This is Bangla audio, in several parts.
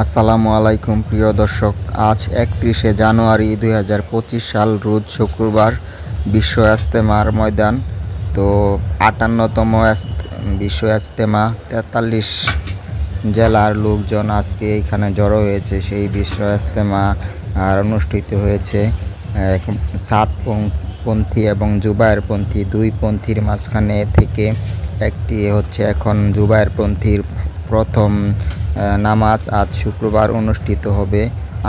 আসসালামু আলাইকুম, প্রিয় দর্শক। আজ একত্রিশে জানুয়ারি দুই হাজার পঁচিশ সাল, রোজ শুক্রবার বিশ্ব ইস্তেমার ময়দান। তো আটান্নতম বিশ্ব ইস্তেমা তেতাল্লিশ জেলার লোকজন আজকে এখানে জড়ো হয়েছে। সেই বিশ্ব ইস্তেমা আর অনুষ্ঠিত হয়েছে সাত পন্থী এবং জুবায়ের পন্থী। দুই পন্থীর মাঝখানে থেকে একটি হচ্ছে এখন জুবায়ের পন্থীর প্রথম নামাজ আজ শুক্রবার অনুষ্ঠিত হবে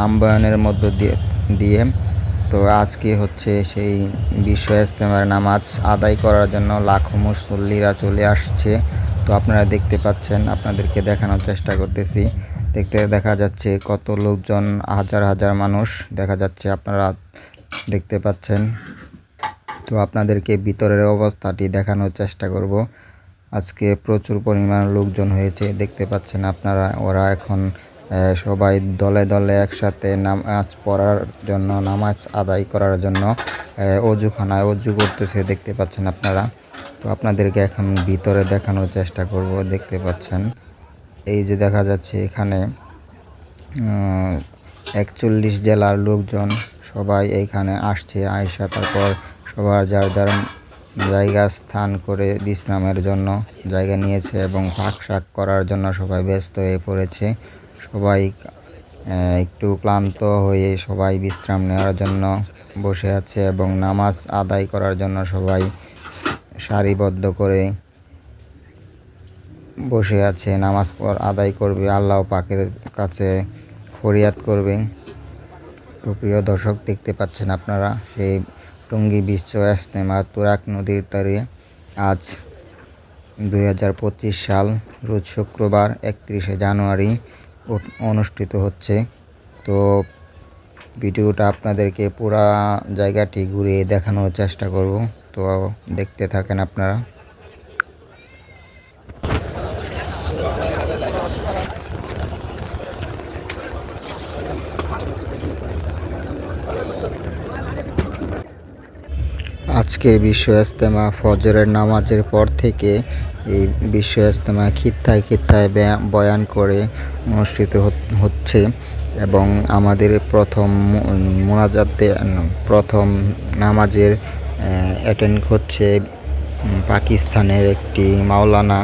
আম্বায়নের মধ্য দিয়ে দিয়ে। তো আজকে হচ্ছে সেই বিশ্ব ইস্তেমার নামাজ আদায় করার জন্য লাখো মুসল্লিরা চলে আসছে। তো আপনারা দেখতে পাচ্ছেন, আপনাদেরকে দেখানোর চেষ্টা করতেছি। দেখতে দেখা যাচ্ছে কত লোকজন, হাজার হাজার মানুষ দেখা যাচ্ছে, আপনারা দেখতে পাচ্ছেন। তো আপনাদেরকে ভিতরের অবস্থাটি দেখানোর চেষ্টা করব। আজকে প্রচুর পরিমাণ লোকজন হয়েছে, দেখতে পাচ্ছেন আপনারা, ওরা এখন সবাই দলে দলে একসাথে নামাজ পড়ার জন্য, নামাজ আদায় করার জন্য অজুখানায় অজু করতেছে, দেখতে পাচ্ছেন আপনারা। তো আপনাদেরকে এখন ভিতরে দেখানোর চেষ্টা করব, দেখতে পাচ্ছেন। এই যে দেখা যাচ্ছে এখানে একচল্লিশ জেলার লোকজন সবাই এইখানে আসছে আয়সা তারপর সবার যার যার জায়গা স্থান করে বিশ্রামের জন্য জায়গা নিয়েছে এবং ফাঁক শাক করার জন্য সবাই ব্যস্ত হয়ে পড়েছে। সবাই একটু ক্লান্ত হয়ে সবাই বিশ্রাম নেওয়ার জন্য বসে আছে এবং নামাজ আদায় করার জন্য সবাই সারিবদ্ধ করে বসে আছে। নামাজ পড় আদায় করবে, আল্লাহ পাকের কাছে ফরিয়াদ করবে। তো প্রিয় দর্শক, দেখতে পাচ্ছেন আপনারা সেই টঙ্গী বিশ্ব ইস্তেমা তুরাক নদীর তীরে। আজ দু হাজার পঁচিশ সাল, রোজ শুক্রবার, একত্রিশে জানুয়ারি অনুষ্ঠিত হচ্ছে। তো ভিডিওটা আপনাদেরকে পুরা জায়গাটি ঘুরিয়ে দেখানোর চেষ্টা করব। তো দেখতে থাকেন আপনারা। আজকের বিশ্ব ইস্তেমা ফজরের নামাজের পর থেকে এই বিশ্ব ইস্তেমা খিত্তায় খিত্তায় বয়ান করে অনুষ্ঠিত হচ্ছে এবং আমাদের প্রথম মোনাজাতে প্রথম নামাজের অ্যাটেন্ড হচ্ছে পাকিস্তানের একটি মাওলানা।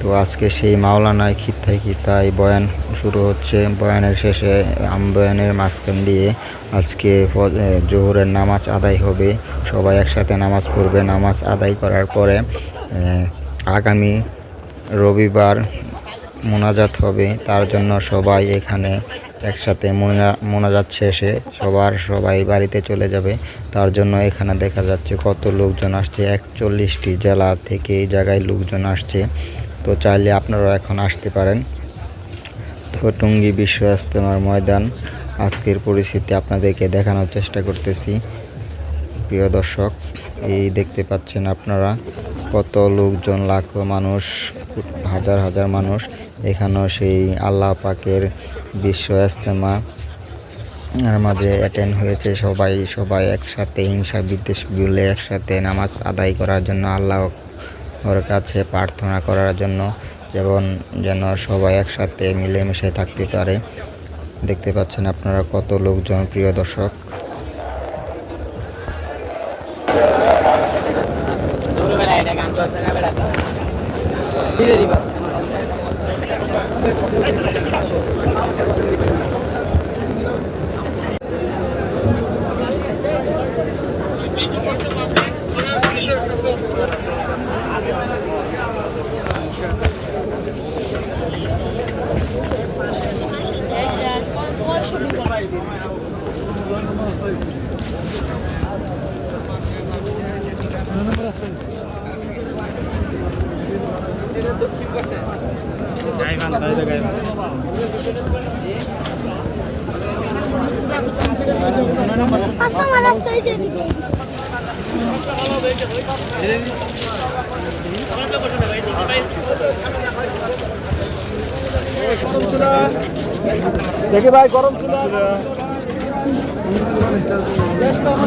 তো আজকে সেই মাওলানায় খিত্তায় খিত্তায় বয়ান শুরু হচ্ছে। বয়ানের শেষে আম বয়ানের মাঝখান দিয়ে আজকে জোহরের নামাজ আদায় হবে। সবাই একসাথে নামাজ পড়বে। নামাজ আদায় করার পরে আগামী রবিবার মোনাজাত হবে। তার জন্য সবাই এখানে একসাথে মোনা- মোনাজাত শেষে সবার সবাই বাড়িতে চলে যাবে। তার জন্য এখানে দেখা যাচ্ছে কত লোকজন আসছে। একচল্লিশটি জেলা থেকে এই জায়গায় লোকজন আসছে। তো চাইলে আপনারাও এখন আসতে পারেন। তো টঙ্গী বিশ্ব ইস্তেমার ময়দান, আজকের পরিস্থিতি আপনাদেরকে দেখানোর চেষ্টা করতেছি। প্রিয় দর্শক, এই দেখতে পাচ্ছেন আপনারা কত লোকজন, লাখো মানুষ, হাজার হাজার মানুষ এখানেও সেই আল্লাহ পাকের বিশ্ব ইস্তেমা মাঝে অ্যাটেন্ড হয়েছে। সবাই সবাই একসাথে হিংসা বিদ্বেষ ভুলে একসাথে নামাজ আদায় করার জন্য আল্লাহ ওর কাছে প্রার্থনা করার জন্য, যেমন যেন সবাই একসাথে মিলেমিশে থাকতে পারে। দেখতে পাচ্ছেন আপনারা কত লোকজন, প্রিয় দর্শক। Pasang দেখি ভাই গরম ছিল। Gracias.